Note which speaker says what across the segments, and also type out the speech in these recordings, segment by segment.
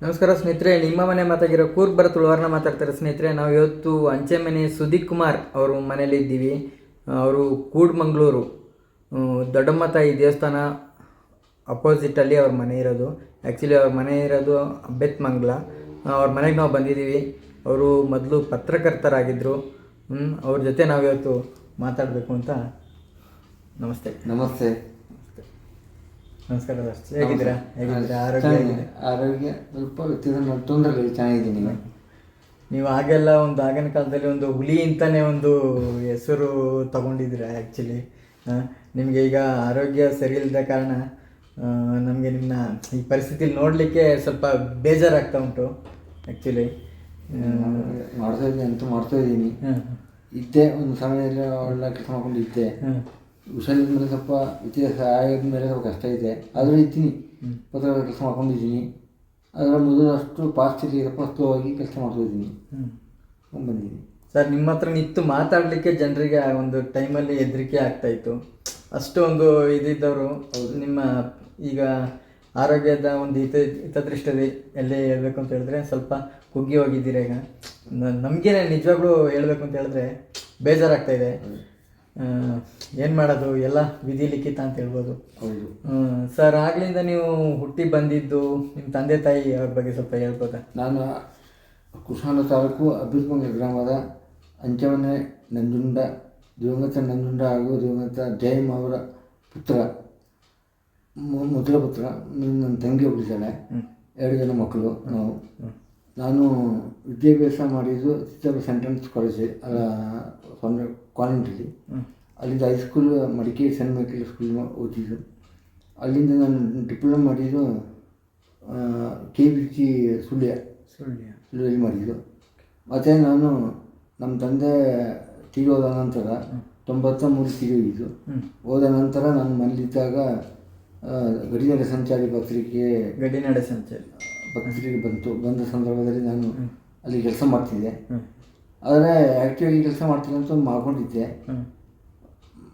Speaker 1: ನಮಸ್ಕಾರ ಸ್ನೇಹಿತರೆ, ನಿಮ್ಮ ಮನೆ ಮಾತಾಗಿರೋ ಕೂರ್ಗ್ ಭರತ್ ಮಾತಾಡ್ತಾರೆ ಸ್ನೇಹಿತರೆ. ನಾವು ಇವತ್ತು ಅಂಚೆ ಮನೆ ಸುದೀಪ್ ಕುಮಾರ್ ಅವರು ಮನೇಲಿ ಇದ್ದೀವಿ. ಅವರು ಕೂಡ್ಮಂಗ್ಳೂರು ದೊಡ್ಡಮ್ಮ ತಾಯಿ ದೇವಸ್ಥಾನ ಅಪೋಸಿಟಲ್ಲಿ ಅವ್ರ ಮನೆ ಇರೋದು. ಆ್ಯಕ್ಚುಲಿ ಅವ್ರ ಮನೆ ಇರೋದು ಬೆತ್ಮಂಗ್ಲ ಅವ್ರ ಮನೆಗೆ ನಾವು ಬಂದಿದ್ದೀವಿ. ಅವರು ಮೊದಲು ಪತ್ರಕರ್ತರಾಗಿದ್ದರು ಅವ್ರ ಜೊತೆ ನಾವು ಇವತ್ತು ಮಾತಾಡಬೇಕು ಅಂತ ನಮಸ್ತೆ.
Speaker 2: ನಮಸ್ತೆ.
Speaker 1: ನಮಸ್ಕಾರ ಸರ್ ಹೇಗಿದ್ದೀರಾ? ಹೇಗಿದ್ದೀರಾ? ಆರೋಗ್ಯ ಹೇಗಿದೆ?
Speaker 2: ಆರೋಗ್ಯ ಸ್ವಲ್ಪ ತೊಂದರೆ ಚೆನ್ನಾಗಿದ್ದೀನಿ
Speaker 1: ನೀವು? ಹಾಗೆಲ್ಲ ಒಂದು ಆಗಿನ ಕಾಲದಲ್ಲಿ ಒಂದು ಹುಲಿ ಅಂತಾನೆ ಒಂದು ಹೆಸರು ತಗೊಂಡಿದ್ದೀರ ಆ್ಯಕ್ಚುಲಿ ನಿಮಗೆ ಈಗ ಆರೋಗ್ಯ ಸರಿ ಇಲ್ಲದ ಕಾರಣ ನಮಗೆ ನಿಮ್ಮ ಈ ಪರಿಸ್ಥಿತಿಲಿ ನೋಡಲಿಕ್ಕೆ ಸ್ವಲ್ಪ ಬೇಜಾರಾಗ್ತಾ ಉಂಟು ಆ್ಯಕ್ಚುಲಿ
Speaker 2: ಮಾಡ್ತಾ ಇದ್ದೀನಿ ಅಂತೂ ಮಾಡ್ತಾ ಇದ್ದೀನಿ.
Speaker 1: ಹಾಂ.
Speaker 2: ಇದ್ದೆ ಒಂದು ಸಮಯದಲ್ಲಿ ಒಳ್ಳೆ ಕೆಲಸ ಮಾಡ್ಕೊಂಡು ಇದ್ದೆ. ಹುಷಾರಿದ ಮೇಲೆ ಸ್ವಲ್ಪ ಇತಿಹಾಸ ಆಗಿದ ಮೇಲೆ ಸ್ವಲ್ಪ ಕಷ್ಟ ಇದೆ. ಆದರೂ ಇದ್ದೀನಿ. ಪತ್ರಕರ್ತರ ಕೆಲಸ ಮಾಡ್ಕೊಂಡಿದ್ದೀನಿ. ಅದರ ಮೊದಲು ಅಷ್ಟು ಫಾಸ್ಟ್ ಇರಪ್ಪ ಸ್ಲೋ ಆಗಿ ಕೆಲಸ
Speaker 1: ಮಾಡ್ತಿದ್ದೀನಿ
Speaker 2: ಬಂದಿದ್ದೀನಿ.
Speaker 1: ಸರ್ ನಿಮ್ಮ ಹತ್ರ ನಿಂತು ಮಾತಾಡಲಿಕ್ಕೆ ಜನರಿಗೆ ಆ ಒಂದು ಟೈಮಲ್ಲಿ ಹೆದರಿಕೆ ಆಗ್ತಾಯಿತ್ತು ಅಷ್ಟು ಒಂದು ಇದಿದ್ದವರು ನಿಮ್ಮ ಈಗ ಆರೋಗ್ಯದ ಒಂದು ಹಿತ ಹಿತದೃಷ್ಟದಲ್ಲಿ ಎಲ್ಲೇ ಹೇಳ್ಬೇಕು ಅಂತ ಹೇಳಿದ್ರೆ ಸ್ವಲ್ಪ ಕುಗ್ಗಿ ಹೋಗಿದ್ದೀರ ಈಗ. ನಮಗೇನೆ ನಿಜವಾಗ್ಲೂ ಹೇಳಬೇಕು ಅಂತ ಹೇಳಿದ್ರೆ ಬೇಜಾರಾಗ್ತಾ ಇದೆ. ಏನು ಮಾಡೋದು? ಎಲ್ಲ ವಿಧಿ ಲಿಖಿತ ಅಂತ ಹೇಳ್ಬೋದು.
Speaker 2: ಹೌದು.
Speaker 1: ಸರ್ ಆಗ್ಲಿಂದ ನೀವು ಹುಟ್ಟಿ ಬಂದಿದ್ದು ನಿಮ್ಮ ತಂದೆ ತಾಯಿ ಅವ್ರ ಬಗ್ಗೆ ಸ್ವಲ್ಪ ಹೇಳ್ಬೋದಾ?
Speaker 2: ನಾನು ಕುಶಾಲ ತಾಲೂಕು ಅಭಿವೃದ್ಧಿ ಗ್ರಾಮದ ಅಂಚವನೆ ನಂಜುಂಡ ದಿವಂಗತ ನಂಜುಂಡ ಹಾಗೂ ದಿವಂಗತ ಜಯಮ್ ಅವರ ಪುತ್ರ ಮೊದಲ ಪುತ್ರ ನನ್ನ ತಂಗಿ ಒಬ್ಬಳಿದ್ದಾಳೆ ಎರಡು ಜನ ಮಕ್ಕಳು ನಾವು. ನಾನು ವಿದ್ಯಾಭ್ಯಾಸ ಮಾಡಿದ್ದು ಚಿತ್ತೂರು ಸೆಂಟ್ರನ್ಸ್ ಕಾಲೇಜ್ ಅಲ್ಲ ಕಾನ್ವೆಂಟಲ್ಲಿ ಅಲ್ಲಿಂದ high school Madikeri saint Michael school ಓದಿದ್ದು. ಅಲ್ಲಿಂದ ನಾನು ಡಿಪ್ಲೊಮಾ ಮಾಡಿದ್ದು K B C Sullia.
Speaker 1: Sullia.
Speaker 2: ಸುಳ್ಯದಲ್ಲಿ ಮಾಡಿದ್ದು. ಮತ್ತು ನಾನು ನಮ್ಮ ತಂದೆ ತೀರೋದ ನಂತರ ತೊಂಬತ್ತ ಮೂರು ತೀರೋಗಿದ್ದು ಹೋದ ನಂತರ ನಾನು ಮನೇಲಿದ್ದಾಗ ಗಡಿನಾಡ ಸಂಚಾರಿ ಪತ್ರಿಕೆ
Speaker 1: ಗಡಿನಾಡ ಸಂಚಾರಿ.
Speaker 2: ಪತ್ರಿಕೆ ಬಂತು. ಬಂದ ಸಂದರ್ಭದಲ್ಲಿ ನಾನು ಅಲ್ಲಿ ಕೆಲಸ ಮಾಡ್ತಿದ್ದೆ.
Speaker 1: ಆದರೆ
Speaker 2: ಆದರೆ ಆ್ಯಕ್ಟಿವಾಗಿ ಕೆಲಸ ಮಾಡ್ತೀನಿ ಅಂತ ಮಾಡ್ಕೊಂಡಿದ್ದೆ.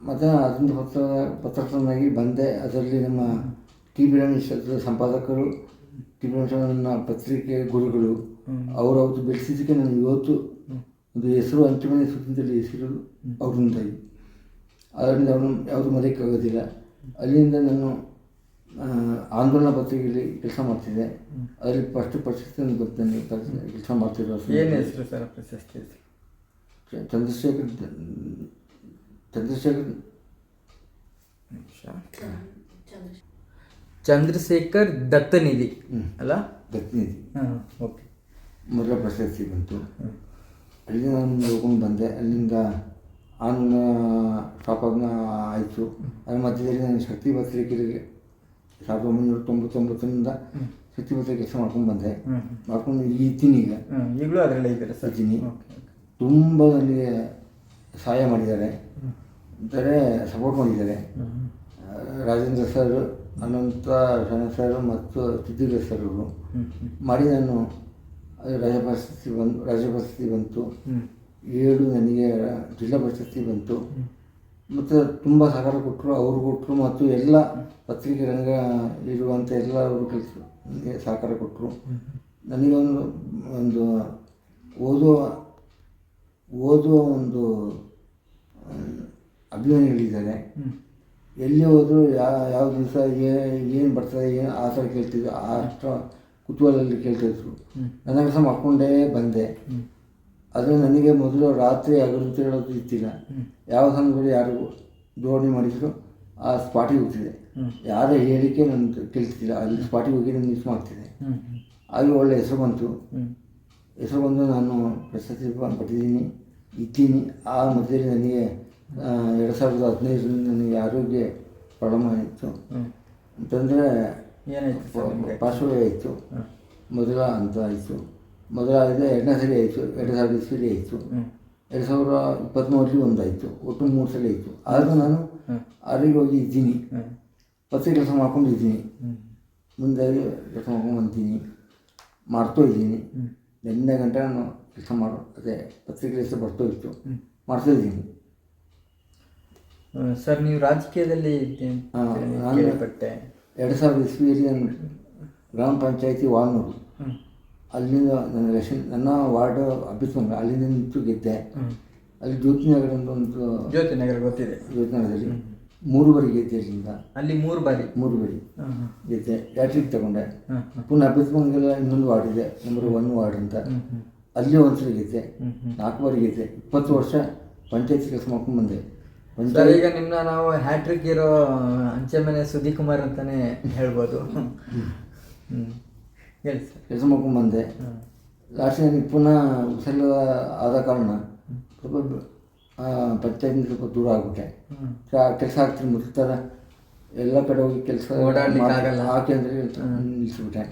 Speaker 2: ಮತ್ತು ಅದೊಂದು ಪತ್ರ ಪತ್ರಕರ್ತನಾಗಿ ಬಂದೆ. ಅದರಲ್ಲಿ ನಮ್ಮ ಟಿ ಬಿ ರಮೇಶ್ವರದ ಸಂಪಾದಕರು ಟಿ ಬಿ ರಮೇಶ್ವರ ನನ್ನ ಪತ್ರಿಕೆ ಗುರುಗಳು ಅವರು ಅವತ್ತು ಬೆಳೆಸಿದ್ದಕ್ಕೆ ನಾನು ಇವತ್ತು ಒಂದು ಹೆಸರು ಅಂಚುಮನೆ ಸುದ್ದಿಯಲ್ಲಿ ಹೆಸರು ಅವ್ರಿಂದಾಗಿ ಅದರಿಂದ ಅವನು ಯಾವುದು ಮರೆಯೋಕ್ಕಾಗೋದಿಲ್ಲ. ಅಲ್ಲಿಂದ ನಾನು ಆಂದೋಲನ ಪತ್ರಿಕೆಯಲ್ಲಿ ಕೆಲಸ ಮಾಡ್ತಿದ್ದೆ ಅದರಲ್ಲಿ ಫಸ್ಟ್ ಪ್ರಶಸ್ತಿಯನ್ನು ಬರ್ತೇನೆ ಕೆಲಸ ಮಾಡ್ತಿರೋ
Speaker 1: ಏನು ಹೆಸರು ಸರ್ ಪ್ರಶಸ್ತಿ
Speaker 2: ಚಂದ್ರಶೇಖರ್ ಚಂದ್ರಶೇಖರ್
Speaker 1: ಚಂದ್ರಶೇಖರ್. ದತ್ತನಿಧಿ ಅಲ್ಲ?
Speaker 2: ದತ್ತನಿಧಿ.
Speaker 1: ಹಾಂ ಓಕೆ.
Speaker 2: ಮೊದಲ ಪ್ರಶಸ್ತಿ ಬಂತು. ಅಲ್ಲಿ ನಾನು ಹೋಗ್ಕೊಂಡು ಬಂದೆ. ಅಲ್ಲಿಂದ ಆನ್ ಸ್ಟಾಪ್ ಆಯಿತು. ಅದ್ರ ಮಧ್ಯದಲ್ಲಿ ನಾನು ಶಕ್ತಿ ಪತ್ರಿಕೆಗೆ ಸಾವಿರದ ಒಂಬೈನೂರ ತೊಂಬತ್ತೊಂಬತ್ತರಿಂದ ಪತ್ರಿಕೆ ಕೆಲಸ ಮಾಡ್ಕೊಂಡು ಬಂದೆ. ಮಾಡ್ಕೊಂಡು ಇಲ್ಲಿ ಇದ್ದೀನಿ ಈಗ.
Speaker 1: ಈಗಲೂ ಅದರಲ್ಲೇ ಇದ್ದಾರೆ ಸರ್?
Speaker 2: ಇದ್ದೀನಿ.
Speaker 1: ಓಕೆ
Speaker 2: ತುಂಬ ನನಗೆ ಸಹಾಯ ಮಾಡಿದ್ದಾರೆ. ಅಂದರೆ ಸಪೋರ್ಟ್ ಮಾಡಿದ್ದಾರೆ. ರಾಜೇಂದ್ರ ಸರ್ ಅನಂತ ಶರಣ ಸರ್ ಮತ್ತು ಸಿದ್ದಿಗ ಸರ್ ಅವರು ಮಾಡಿ ನಾನು ರಾಜ ರಾಜ್ಯ ಪ್ರಶಸ್ತಿ ಬಂದು ರಾಜ್ಯ ಪ್ರಶಸ್ತಿ ಬಂತು. ಏಳು ನನಗೆ ಜಿಲ್ಲಾ ಪ್ರಶಸ್ತಿ ಬಂತು. ಮತ್ತು ತುಂಬ ಸಹಕಾರ ಕೊಟ್ಟರು ಅವರು ಕೊಟ್ಟರು ಮತ್ತು ಎಲ್ಲ ಪತ್ರಿಕೆ ರಂಗ ಇರುವಂಥ ಎಲ್ಲರೂ ಕೆಲಸ ನನಗೆ ಸಹಕಾರ ಕೊಟ್ಟರು ನನಗೊಂದು ಒಂದು ಓದುವ ಓದುವ ಒಂದು ಅಭಿಮಾನಿ ಅಭಿಮಾನಿಗಳಿದ್ದಾರೆ ಎಲ್ಲಿ ಹೋದರೂ ಯಾವ ಯಾವ ದಿವಸ ಏನು ಬರ್ತದೆ ಏನು ಆ ಥರ ಕೇಳ್ತಿದ್ರು ಆ ಅಷ್ಟು ಕುತೂಹಲದಲ್ಲಿ ಕೇಳ್ತಿದ್ರು. ನನ್ನ ಕೆಲಸ ಮಾಡ್ಕೊಂಡೇ ಬಂದೆ. ಆದರೆ ನನಗೆ ಮೊದಲು ರಾತ್ರಿ ಹಗಲು ಹೇಳೋದು ಇತ್ತಿಲ್ಲ. ಯಾವ ಸಂಘಗಳು ಯಾರು ದೋಣಿ ಮಾಡಿದ್ರು ಆ ಸ್ಪಾಟಿಗೆ ಹೋಗ್ತಿದೆ. ಯಾರ ಹೇಳಿಕೆ ನನ್ನ ತಿಳಿಸ್ತಿಲ್ಲ ಅಲ್ಲಿ ಸ್ಪಾಟಿಗೆ ಹೋಗಿ ನಾನು ಮಿಸ್ ಮಾಡ್ತಿದ್ದೆ. ಅಲ್ಲಿ ಒಳ್ಳೆ ಹೆಸರು ಬಂತು. ಹೆಸರು ಬಂದು ನಾನು ಪ್ರಶಸ್ತಿ ಪಟ್ಟಿದ್ದೀನಿ ಇದ್ದೀನಿ. ಆ ಮಧ್ಯದಲ್ಲಿ ನನಗೆ ಎರಡು ಸಾವಿರದ ಹದಿನೈದರಲ್ಲಿ ನನಗೆ ಆರೋಗ್ಯ ಪ್ರಾಬ್ಲಮ್ ಆಯಿತು. ಅಂತಂದರೆ ಪಾರ್ಶ್ವವಾಯು ಆಯಿತು. ಮೊದಲ ಅಂತ ಆಯಿತು. ಮೊದಲ ಆಗಿದೆ ಎರಡನೇ ಸರಿ ಆಯಿತು ಎರಡು ಸಾವಿರದ ಇಸ್ವಿಲಿ ಆಯಿತು. ಎರಡು ಸಾವಿರ ಇಪ್ಪತ್ತ್ಮೂರರಲ್ಲಿ ಒಂದಾಯಿತು ಒಟ್ಟು ಮೂರು ಸಲ ಆಯಿತು. ಆದರೂ ನಾನು ಆರೋಗ್ಯವಾಗಿ ಇದ್ದೀನಿ ಪತ್ತೆ ಕೆಲಸ ಮಾಡ್ಕೊಂಡಿದ್ದೀನಿ.
Speaker 1: ಮುಂದಾಗಿ
Speaker 2: ಮುಂದೆ ಕೆಲಸ ಮಾಡ್ಕೊಂಡು ಬಂದಿದ್ದೀನಿ. ಮಾಡ್ತಾ ಇದ್ದೀನಿ. ಎಂಟನೇ ಗಂಟೆ ನಾನು ಕೆಲಸ ಮಾಡೋ ಅದೇ ಪತ್ರಿಕೆ ಕೆಲಸ ಬರ್ತಾ ಇತ್ತು. ಮಾಡ್ತಾ ಇದ್ದೀನಿ.
Speaker 1: ಸರ್ ನೀವು ರಾಜಕೀಯದಲ್ಲಿ
Speaker 2: ನಾನು- ಎರಡು ಸಾವಿರದ ಇಸ್ವಿಯಲ್ಲಿ ನಾನು ಗ್ರಾಮ ಪಂಚಾಯತಿ ವಾಲ್ನೂರು. ಅಲ್ಲಿಂದ ನನ್ನ ಎಲೆಕ್ಷನ್ ನನ್ನ ವಾರ್ಡ್ ಅಭ್ಯರ್ಥಿ ಅಲ್ಲಿಂದ ನಿಂತು ಗೆದ್ದೆ. ಅಲ್ಲಿ ಜ್ಯೋತಿ ನಗರ ಅಂತ ಒಂದು
Speaker 1: ಜ್ಯೋತಿ ನಗರ ಗೊತ್ತಿದೆ.
Speaker 2: ಜ್ಯೋತಿನಗರದಲ್ಲಿ ಮೂರು ಬಾರಿ ಗೆದ್ದೆ ಅಲ್ಲಿಂದ.
Speaker 1: ಅಲ್ಲಿ ಮೂರು ಬಾರಿ.
Speaker 2: ಮೂರು ಬಾರಿ. ಗೆದ್ದೆ. ಯಾಟ್ರಿಕ್ ತಗೊಂಡೆ?
Speaker 1: ಪುನಃ.
Speaker 2: ಪುನಃ ಅಭ್ಯರ್ಥಿಮಂಗಲ ಇನ್ನೊಂದು ವಾರ್ಡ್ ಇದೆ ನಂಬರ್ ಒನ್ ವಾರ್ಡ್ ಅಂತ. ಅಲ್ಲಿ ಒಂದ್ಸಲ ಗೆದ್ದೆ. ನಾಲ್ಕು ಬಾರಿ ಗೆದ್ದೆ. ಇಪ್ಪತ್ತು ವರ್ಷ ಪಂಚಾಯತ್ ಕೆಲಸ ಮಾಡ್ಕೊಂಡು ಬಂದೆ.
Speaker 1: ಸರ್ ಈಗ ನಿಮ್ಮನ್ನ ನಾವು ಹ್ಯಾಟ್ರಿಕ್ ಇರೋ ಅಂಚೆ ಮನೆ ಸುದೀಪ್ ಕುಮಾರ್ ಅಂತಾನೆ ಹೇಳ್ಬೋದು. ಹ್ಮ್. ಹೇಳಿ ಸರ್
Speaker 2: ಕೆಲಸ ಮಾಡ್ಕೊಂಡು ಬಂದೆ
Speaker 1: ಹ್ಮ್.
Speaker 2: ಲಾಸ್ಟ್ ನನಗೆ ಪುನಃ ಹುಷಾರಿಲ್ಲ ಆದ ಕಾರಣ ಸ್ವಲ್ಪ ಆ, ಸ್ವಲ್ಪ ದೂರ ಆಗ್ಬಿಟ್ಟೆ. ಕೆಲಸ ಆಗ್ತೀನಿ ಥರ ಎಲ್ಲ ಕಡೆ ಹೋಗಿ ಕೆಲಸ ಹಾಕಿ ಕೇಂದ್ರ ನಿಲ್ಲಿಸ್ಬಿಟ್ಟೆ.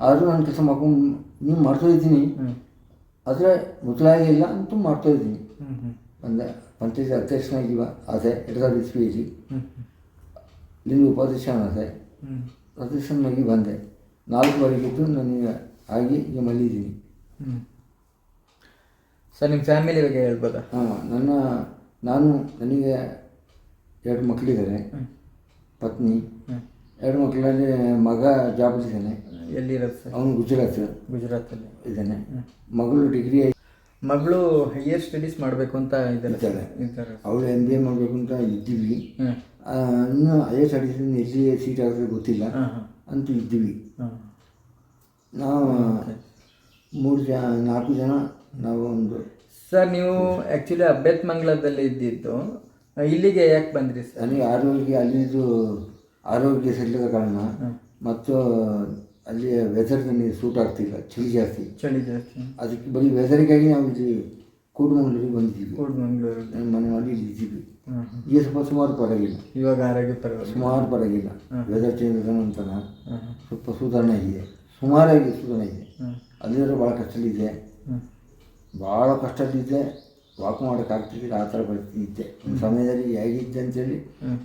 Speaker 2: ಆದರೂ ನಾನು ಕೆಲಸ ಮಾಡ್ಕೊಂಡು ನೀವು ಮಾಡ್ತಾ ಇದ್ದೀನಿ.
Speaker 1: ಹ್ಮ್.
Speaker 2: ಆದರೆ ಮೊದಲಾಗಿಲ್ಲ ಅಂತ ಮಾಡ್ತಾ ಇದ್ದೀನಿ. ಬಂದೆ ಪಂಚಾಯತ್ ಅಧ್ಯಕ್ಷನಾಗಿ ಅದೇ ಎರಡು ಸಾವಿರದ ಇಸ್ವಿಯಲ್ಲಿ
Speaker 1: ಉಪದೇಶನ
Speaker 2: ಅದೇ ಉಪಾಧ್ಯಕ್ಷನಾದೆ ಅಧ್ಯಕ್ಷನಾಗಿ ಬಂದೆ. ನಾಲ್ಕು ಇದ್ದು ನನಗೆ ಆಗಿ ಈಗ ಮಲ್ಲಿದ್ದೀನಿ.
Speaker 1: ಸರ್ ನಿಮ್ಮ ಫ್ಯಾಮಿಲಿ ಬಗ್ಗೆ ಹೇಳ್ಬೋದಾ?
Speaker 2: ಹಾಂ ನನ್ನ ನಾನು ನನಗೆ ಎರಡು ಮಕ್ಕಳಿದ್ದಾರೆ ಪತ್ನಿ. ಎರಡು ಮಕ್ಕಳಲ್ಲಿ ಮಗ ಜಾಬಲ್ಲಿದ್ದಾನೆ
Speaker 1: ಎಲ್ಲಿರೋದು ಸರ್?
Speaker 2: ಅವನು ಗುಜರಾತ್
Speaker 1: ಗುಜರಾತಲ್ಲಿ.
Speaker 2: ಇದ್ದಾನೆ. ಮಗಳು ಡಿಗ್ರಿ
Speaker 1: ಮಗಳು ಹೈಯರ್ ಸ್ಟಡೀಸ್ ಮಾಡಬೇಕು ಅಂತ ಇದ್ದಾರೆ.
Speaker 2: ಅವಳು ಎಂ ಬಿ ಎ ಮಾಡಬೇಕು ಅಂತ ಇದ್ದೀವಿ.
Speaker 1: ಹ್ಮ್
Speaker 2: ಆ, ಇನ್ನು ಅದೇ ಸ್ಟಡೀಸ್ ಎಲ್ಲಿ ಸೀಟ್ ಆಗುತ್ತೆ ಗೊತ್ತಿಲ್ಲ. ಅಂತ ಇದ್ದೀವಿ. ನಾವು ಮೂರು ಜನ ನಾಲ್ಕು ಜನ ನಾವು ಒಂದು
Speaker 1: ಸರ್ ನೀವು ಆ್ಯಕ್ಚುಲಿ ಅಬ್ಬೆತ್ ಮಂಗಳದಲ್ಲಿ ಇದ್ದಿದ್ದು ಇಲ್ಲಿಗೆ ಯಾಕೆ ಬಂದ್ರಿ ಸರ್
Speaker 2: ನನಗೆ ಆರೋಗ್ಯ ಅಲ್ಲಿದ್ದು ಆರೋಗ್ಯ ಸರಿಯಾದ ಕಾರಣ ಮತ್ತು ಅಲ್ಲಿ ವೆದರ್ ನನಗೆ ಸೂಟ್ ಆಗ್ತಿಲ್ಲ ಚಳಿ ಜಾಸ್ತಿ.
Speaker 1: ಚಳಿ ಜಾಸ್ತಿ.
Speaker 2: ಅದಕ್ಕೆ ಬರೀ ವೆದರಿಗಾಗಿ ನಾವು ಇಲ್ಲಿ ಕೂಡುಮಂಗ್ಳೂರಿಗೆ ಬಂದಿದ್ದೀವಿ.
Speaker 1: ಕೋಡ್ ಮಂಗಳೂರು
Speaker 2: ನನ್ನ ಮನೆ ಮಾಡಿ ಇಲ್ಲಿ ಇದ್ದೀವಿ. ಈಗ ಸ್ವಲ್ಪ ಸುಮಾರು ಪರವಾಗಿಲ್ಲ.
Speaker 1: ಇವಾಗ ಆರೋಗ್ಯ ಪರವಾಗಿಲ್ಲ.
Speaker 2: ಸುಮಾರು ಪರವಾಗಿಲ್ಲ. ವೆದರ್ ಚೇಂಜ್ ಆದ ನಂತರ ಸ್ವಲ್ಪ ಸುಧಾರಣೆ ಇದೆ ಸುಮಾರಾಗಿ ಸುಧಾರಣೆ ಇದೆ
Speaker 1: ಅಲ್ಲಿಂದ
Speaker 2: ಅಲ್ಲಿರೋ ಭಾಳ ಕಷ್ಟದಲ್ಲಿದ್ದೆ
Speaker 1: ಹ್ಮ್.
Speaker 2: ಭಾಳ ಕಷ್ಟದಲ್ಲಿದ್ದೆ ವಾಕ್ ಮಾಡೋಕ್ಕಾಗ್ತಿದ್ದಿಲ್ಲ ಆ ಥರ ಇದ್ದೆ. ಒಂದು ಸಮಯದಲ್ಲಿ ಹೇಗಿದ್ದೆ ಅಂತೇಳಿ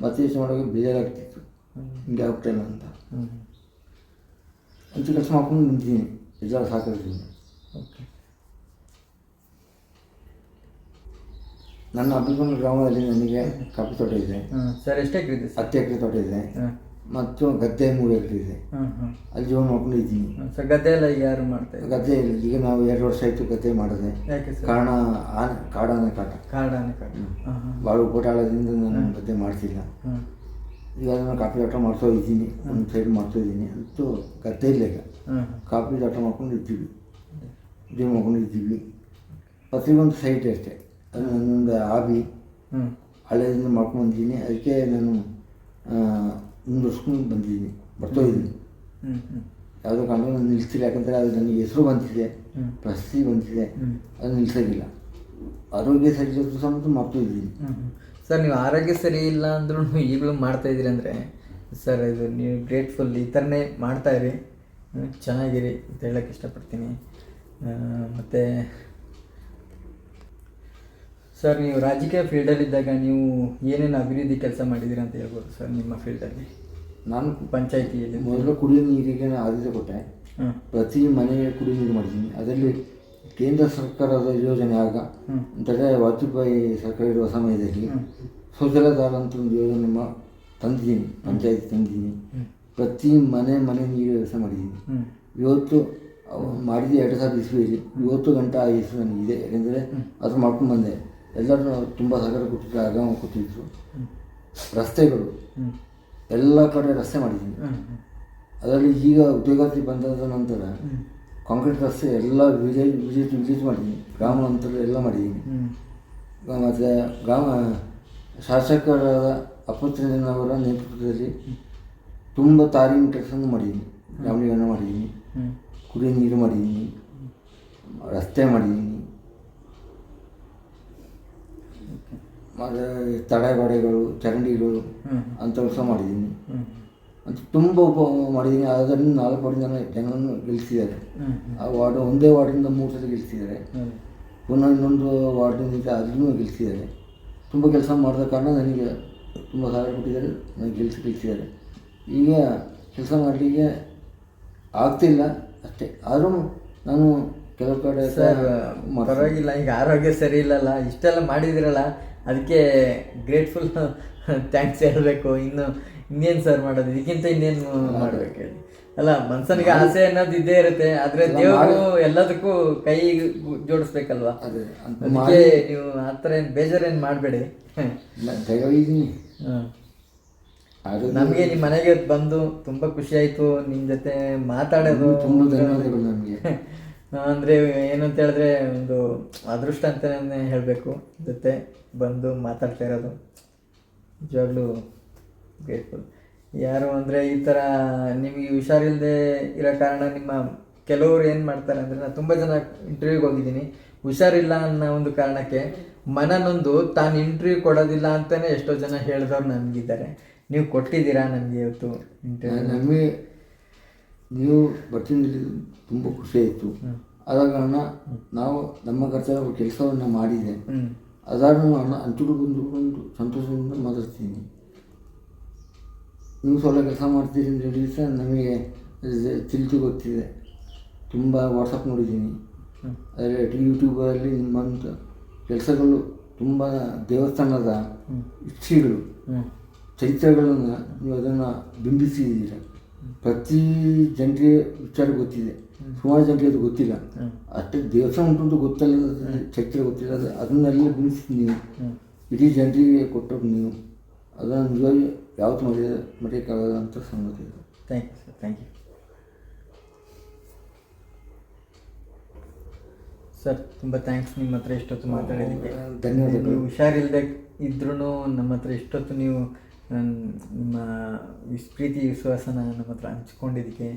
Speaker 2: ಮತ್ತೆ ಯೋಚನೆ ಮಾಡೋಕೆ ಬೇಜಾರಾಗ್ತಿತ್ತು. ಹಿಂಗೆ ಆಗ್ತೇನೆ ಅಂತ. ಅಂತ ಕೆಲಸ ಮಾಡ್ಕೊಂಡು ನಿಂತೀನಿ ಎಲ್ಲರ ಸಾಕಿದ್ದೀನಿ
Speaker 1: ಓಕೆ.
Speaker 2: ನನ್ನ ಅಬ್ದುಲ್ ಗ್ರಾಮದಲ್ಲಿ ನನಗೆ ಕಾಫಿ ತೋಟ ಇದೆ.
Speaker 1: ಸರ್ ಎಷ್ಟು ಎಕರೆ ಇದೆ
Speaker 2: ಹತ್ತು ಎಕರೆ ತೋಟ ಇದೆ. ಮತ್ತು ಗದ್ದೆ ಮೂರು ಎಕರೆ ಇದೆ. ಅಲ್ಲಿ ಜೀವನ
Speaker 1: ಮಾಡ್ಕೊಂಡಿದ್ದೀನಿ ಸರ್ ಗದ್ದೆ ಎಲ್ಲ ಈಗ ಯಾರು ಮಾಡ್ತಾರೆ
Speaker 2: ಗದ್ದೆ ಇಲ್ಲ. ಈಗ ನಾವು ಎರಡು ವರ್ಷ ಆಯಿತು ಗದ್ದೆ ಮಾಡಿದೆ. ಕಾರಣ ಆನೆ ಕಾಡಾನೆ ಕಾಟ.
Speaker 1: ಕಾಡಾನೆ ಹಾಂ
Speaker 2: ಭಾಳ ಉಪಟಾಳದಿಂದ ನಾನು ಗದ್ದೆ ಮಾಡ್ತಿಲ್ಲ. ಈಗ ನಾನು ಕಾಫಿ ತೋಟ ಮಾಡ್ತಾ ಇದ್ದೀನಿ. ಒಂದು ಸೈಡ್ ಮಾಡ್ತಾ ಇದ್ದೀನಿ. ಅಂತೂ ಗದ್ದೆ ಇಲ್ಲ ಈಗ. ಕಾಫಿ ತೋಟ ಮಾಡ್ಕೊಂಡು ಇದ್ದೀವಿ. ಜೀವ ಮಾಡ್ಕೊಂಡು ಇದ್ದೀವಿ. ಪ್ರತಿಯೊಂದು ಸೈಟ್ ಅಷ್ಟೇ. ನನ್ನೊಂದು ಹಾಬಿ.
Speaker 1: ಹ್ಞೂ
Speaker 2: ಹಳೆಯಿಂದ ಮಾಡ್ಕೊಂಡಿದ್ದೀನಿ ಬಂದಿದ್ದೀನಿ. ಅದಕ್ಕೆ ನಾನು ಮುಂದುವರ್ಸ್ಕೊಂಡು ಬಂದಿದ್ದೀನಿ. ಬರ್ತಾ ಇದ್ದೀನಿ. ಯಾವುದೋ ಕಾರಣ ನಾನು ನಿಲ್ಲಿಸ್ತಿಲ್ಲ ಯಾಕಂದರೆ ಅದು ನನಗೆ ಹೆಸರು ಬಂದಿದೆ.
Speaker 1: ಪ್ರಸ್ತಿ
Speaker 2: ಪ್ರಶಸ್ತಿ ಬಂದಿದೆ. ಅದು ನಿಲ್ಲಿಸೋದಿಲ್ಲ ಆರೋಗ್ಯ ಸರಿ ಇರೋದು ಸಮೇತ ಮಾಡ್ತಾ ಇದ್ದೀನಿ.
Speaker 1: ಸರ್ ನೀವು ಆರೋಗ್ಯ ಸರಿ ಇಲ್ಲ ಅಂದ್ರೂ ಈಗಲೂ ಮಾಡ್ತಾ ಇದ್ದೀರಿ ಅಂದರೆ ಸರ್ ಇದು ನೀವು ಗ್ರೇಟ್ಫುಲ್ ಈ ಥರನೇ ಮಾಡ್ತಾ ಇರಿ. ಚೆನ್ನಾಗಿರಿ ಅಂತ ಹೇಳಕ್ಕೆ ಇಷ್ಟಪಡ್ತೀನಿ. ಮತ್ತು ಸರ್ ನೀವು ರಾಜಕೀಯ ಫೀಲ್ಡಲ್ಲಿದ್ದಾಗ ನೀವು ಏನೇನು ಅಭಿವೃದ್ಧಿ ಕೆಲಸ ಮಾಡಿದ್ದೀರಿ ಅಂತ ಹೇಳ್ಬೋದು ಸರ್ ನಿಮ್ಮ ಫೀಲ್ಡಲ್ಲಿ
Speaker 2: ನಾನು
Speaker 1: ಪಂಚಾಯಿತಿಯಲ್ಲಿ.
Speaker 2: ಮೊದಲು ಕುಡಿಯೋ ನೀರಿಗೆ ಆದ್ಯತೆ ಕೊಟ್ಟೆ. ಪ್ರತಿ ಮನೆಗೆ ಕುಡಿಯೋ ನೀರು ಮಾಡಿದ್ದೀನಿ. ಅದರಲ್ಲಿ ಕೇಂದ್ರ ಸರ್ಕಾರದ ಯೋಜನೆ ಆಗ. ಅಂತಂದರೆ ವಾಜಪೇಯಿ ಸರ್ಕಾರ ಇರುವ ಸಮಯದಲ್ಲಿ ಶೌಚಾಲಯದಾರ ಅಂತ ಒಂದು ಯೋಜನೆ ಮಾ ತಂದಿದ್ದೀನಿ ಪಂಚಾಯತ್ ತಂದಿದ್ದೀನಿ. ಪ್ರತಿ ಮನೆ ಮನೆ ನೀರು ವ್ಯವಸ್ಥೆ ಮಾಡಿದ್ದೀನಿ. ಇವತ್ತು ಮಾಡಿದ ಎರಡು ಸಾವಿರದ ಇಸ್ವಿಯಲ್ಲಿ ಇವತ್ತು ಗಂಟೆ ಆ ಇಸ್ವಿ ನನಗಿದೆ. ಯಾಕೆಂದರೆ ಅದು ಮಾಡ್ಕೊಂಡು ಬಂದೆ. ಎಲ್ಲರೂ ತುಂಬ ಸಾಗರ ಕೊಟ್ಟಿದ್ರು. ಆಗಮ ಕೊಟ್ಟಿದ್ರು ರಸ್ತೆಗಳು ಎಲ್ಲ ಕಡೆ ರಸ್ತೆ ಮಾಡಿದ್ದೀನಿ. ಅದರಲ್ಲಿ ಈಗ ಉದ್ಯೋಗಾರ್ಥಿ ಬಂದಾದ ನಂತರ ಕಾಂಕ್ರೀಟ್ ರಸ್ತೆ ಎಲ್ಲ ವಿಲೇಜ್ ವಿಲೇಜ್ ವಿಲೇಜ್ ಮಾಡಿದ್ದೀನಿ. ಗ್ರಾಮ ನಂತರ ಎಲ್ಲ ಮಾಡಿದ್ದೀನಿ. ಮತ್ತು ಗ್ರಾಮ ಶಾಸಕರಾದ ಅವರ ನೇತೃತ್ವದಲ್ಲಿ ತುಂಬ ತಾರೀನು ಕೆಲಸನೂ ಮಾಡಿದ್ದೀನಿ. ಗ್ರಾಮೀಣ ಮಾಡಿದ್ದೀನಿ. ಕುಡಿಯೋ ನೀರು ಮಾಡಿದ್ದೀನಿ. ರಸ್ತೆ ಮಾಡಿದ್ದೀನಿ. ಮತ್ತು ತಡೆಗೋಡೆಗಳು ಚರಂಡಿಗಳು ಅಂತ ಕೆಲಸ ಮಾಡಿದ್ದೀನಿ. ಅಂತ ತುಂಬ ಉಪ ಮಾಡಿದ್ದೀನಿ. ಅದರಿಂದ ನಾಲ್ಕು ವಾರ್ಡಿಂದ ಜನ ಜನರನ್ನು ಗೆಲ್ಲಿಸಿದ್ದಾರೆ
Speaker 1: ಹ್ಞೂ
Speaker 2: ಆ ವಾರ್ಡ್ ಒಂದೇ ವಾರ್ಡಿಂದ ಮೂರು ಸಲ ಗೆಲ್ಲಿಸಿದ್ದಾರೆ
Speaker 1: ಹ್ಞೂ
Speaker 2: ಪುನಃ ಇನ್ನೊಂದು ವಾರ್ಡಿಂದ ಅದನ್ನು ಗೆಲ್ಲಿಸಿದ್ದಾರೆ ತುಂಬ ಕೆಲಸ ಮಾಡಿದ ಕಾರಣ ನನಗೆ ತುಂಬ ಸಹಾಯ ಕೊಟ್ಟಿದ್ದಾರೆ. ನನಗೆ ಗೆಲ್ಸಿ ಗೆಲ್ಲಿಸಿದ್ದಾರೆ ಈಗ ಕೆಲಸ ಮಾಡಲಿಕ್ಕೆ ಆಗ್ತಿಲ್ಲ ಅಷ್ಟೇ. ಆದರೂ ನಾನು ಕೆಲವು ಕಡೆ
Speaker 1: ಸರ್
Speaker 2: ಮರವಾಗಿಲ್ಲ
Speaker 1: ಪರವಾಗಿಲ್ಲ. ಈಗ ಆರೋಗ್ಯ ಸರಿ ಇಲ್ಲಲ್ಲ. ಇಷ್ಟೆಲ್ಲ ಮಾಡಿದಿರಲ್ಲ ಅದಕ್ಕೆ ಗ್ರೇಟ್ಫುಲ್ ಥ್ಯಾಂಕ್ಸ್ ಹೇಳಬೇಕು. ಇನ್ನು ಇನ್ನೇನು ಸರ್ ಮಾಡೋದು? ಇದಕ್ಕಿಂತ ಇನ್ನೇನು ಮಾಡ್ಬೇಕು ಹೇಳಿ? ಅಲ್ಲ ಮನ್ಸನಿಗೆ ಆಸೆ ಅನ್ನೋದು ಇದ್ದೇ ಇರುತ್ತೆ. ಆದ್ರೆ ದೇವರು ಎಲ್ಲದಕ್ಕೂ ಕೈ ಜೋಡಿಸ್ಬೇಕಲ್ವಾ?
Speaker 2: ಅದೇ
Speaker 1: ಅದಕ್ಕೆ ನೀವು ಆ ಥರ ಏನು ಬೇಜಾರೇನು ಮಾಡಬೇಡಿ. ನಮಗೆ ನಿಮ್ಮ ಮನೆಗೆ ಬಂದು ತುಂಬ ಖುಷಿ ಆಯ್ತು. ನಿಮ್ಮ ಜೊತೆ ಮಾತಾಡೋದು
Speaker 2: ತುಂಬ ಧನ್ಯವಾದಗಳು ನಮಗೆ.
Speaker 1: ಅಂದರೆ ಏನಂತ ಹೇಳಿದ್ರೆ ಒಂದು ಅದೃಷ್ಟ ಅಂತಲೇ ಹೇಳಬೇಕು. ಜೊತೆ ಬಂದು ಮಾತಾಡ್ತಾ ಇರೋದು. ನಿಜವಾಗ್ಲೂ ಗ್ರೇಟ್ಫುಲ್ ಯಾರು ಅಂದರೆ ಈ ಥರ ನಿಮಗೆ ಹುಷಾರಿಲ್ಲದೆ ಇರೋ ಕಾರಣ ನಿಮ್ಮ ಕೆಲವರು ಏನು ಮಾಡ್ತಾರೆ ಅಂದರೆ ನಾನು ತುಂಬ ಜನ ಇಂಟರ್ವ್ಯೂಗೆ ಹೋಗಿದ್ದೀನಿ. ಹುಷಾರಿಲ್ಲ ಅನ್ನೋ ಒಂದು ಕಾರಣಕ್ಕೆ ಮನನೊಂದು ತಾನು ಇಂಟರ್ವ್ಯೂ ಕೊಡೋದಿಲ್ಲ ಅಂತಲೇ ಎಷ್ಟೋ ಜನ ಹೇಳಿದವ್ರು ನನಗಿದ್ದಾರೆ. ನೀವು ಕೊಟ್ಟಿದ್ದೀರಾ ನನಗೆ ಇವತ್ತು ಇಂಟರ್ವ್ಯೂ
Speaker 2: ನಮಗೆ ನೀವು ಬರ್ತೀನಿ ತುಂಬ ಖುಷಿ ಆಯಿತು. ಆದ ಕಾರಣ ನಾವು ನಮ್ಮ ಕರ್ತವ್ಯ ಕೆಲಸವನ್ನು ಮಾಡಿದೆ. ಅದಾದ ನಾನು ಅಂಚುಡು ಬಂದುಕೊಂಡು ಸಂತೋಷದಿಂದ ಮಾತಾಡ್ತೀನಿ. ನೀವು ಸ್ವಲ್ಪ ಕೆಲಸ ಮಾಡ್ತೀರಿ ಅಂತ ಹೇಳಿ ಸಹ ನಮಗೆ ತಿಳಿತು ತಿಳಿದು ಗೊತ್ತಿದೆ. ತುಂಬ ವಾಟ್ಸಪ್ ನೋಡಿದ್ದೀನಿ. ಅದರಲ್ಲಿ ಯೂಟ್ಯೂಬಲ್ಲಿ ನಿಮ್ಮಂಥ ಕೆಲಸಗಳು ತುಂಬ ದೇವಸ್ಥಾನದ ಹಿಸ್ಟ್ರಿಗಳು
Speaker 1: ಹ್ಞೂ
Speaker 2: ಚರಿತ್ರೆಗಳನ್ನು ನೀವು ಅದನ್ನು ಬಿಂಬಿಸಿದ್ದೀರ. ಪ್ರತಿ ಜನರಿಗೆ ವಿಚಾರ ಗೊತ್ತಿದೆ. ಸುಮಾರು ಜನರಿಗೆ ಅದು ಗೊತ್ತಿಲ್ಲ. ಅಷ್ಟೇ ದೇವಸ್ಥಾನ ಉಂಟು ಅಂತ ಗೊತ್ತಲ್ಲ ಚರಿತ್ರೆ ಗೊತ್ತಿಲ್ಲ. ಅದು ಅದನ್ನೆಲ್ಲ ಬಿಂಬಿಸಿ ನೀವು. ಇಡೀ ಜನರಿಗೆ ಕೊಟ್ಟರು ನೀವು. ಅದನ್ನು ನಿಜವಾಗಿ ಯಾವತ್ತು ಮರೆಯ ಅಂತ ಸಂಗತಿ ಇದೆ
Speaker 1: thank you sir thank you sir ತುಂಬ ಥ್ಯಾಂಕ್ಸ್ ನಿಮ್ಮ ಹತ್ರ ಎಷ್ಟೊತ್ತು ಮಾತಾಡೋದಕ್ಕೆ
Speaker 2: ಧನ್ಯವಾದಗಳು.
Speaker 1: ನೀವು ಹುಷಾರಿಲ್ಲದೆ ಇದ್ರೂ ನಮ್ಮ ಹತ್ರ ಎಷ್ಟೊತ್ತು ನೀವು ನನ್- ನಿಮ್ಮ ವಿಶ್ ಪ್ರೀತಿ ವಿಶ್ವಾಸನ ನಮ್ಮ ಹತ್ರ ಹಂಚ್ಕೊಂಡಿದ್ದಕ್ಕೆ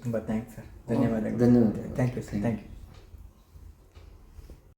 Speaker 1: ತುಂಬ ಥ್ಯಾಂಕ್ಸ್ ಸರ್ ಧನ್ಯವಾದಗಳು.
Speaker 2: ಧನ್ಯವಾದ
Speaker 1: thank you sir thank you